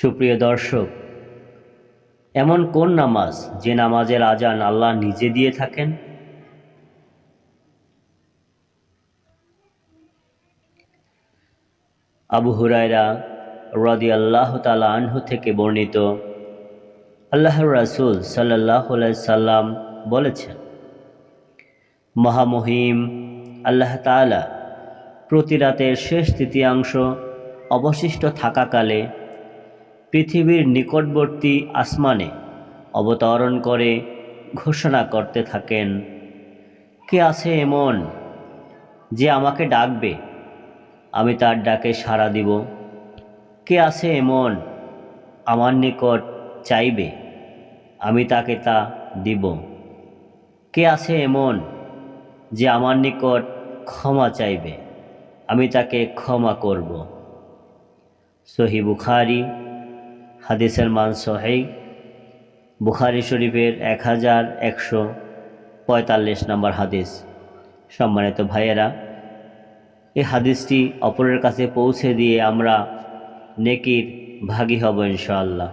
সুপ্রিয় দর্শক, এমন কোন নামাজ যে নামাজের আজান আল্লাহ নিজে দিয়ে থাকেন? আবু হুরায়রা রদি আল্লাহ তালা আনহু থেকে বর্ণিত আল্লাহ রাসুল সাল্লাহ সাল্লাম বলেছেন, মহামহিম আল্লাহ তালা প্রতি রাতের শেষ তৃতীয়াংশ অবশিষ্ট থাকাকালে পৃথিবীর নিকটবর্তী আসমানে অবতরণ করে ঘোষণা করতে থাকেন, কে আছে এমন যে আমাকে ডাকবে? আমি তার ডাকে সাড়া দিব। কে আছে এমন আমার নিকট চাইবে? আমি তাকে তা দিব। কে আছে এমন যে আমার নিকট ক্ষমা চাইবে? আমি তাকে ক্ষমা করব। সহি বুখারি হাদিসের মান সহেই বুখারি শরীফের এক হাজার একশো পঁয়তাল্লিশ নম্বর হাদিস। সম্মানিত ভাইয়েরা, এই হাদিসটি অপরের কাছে পৌঁছে দিয়ে আমরা নেকির ভাগী হব ইনশাআল্লাহ।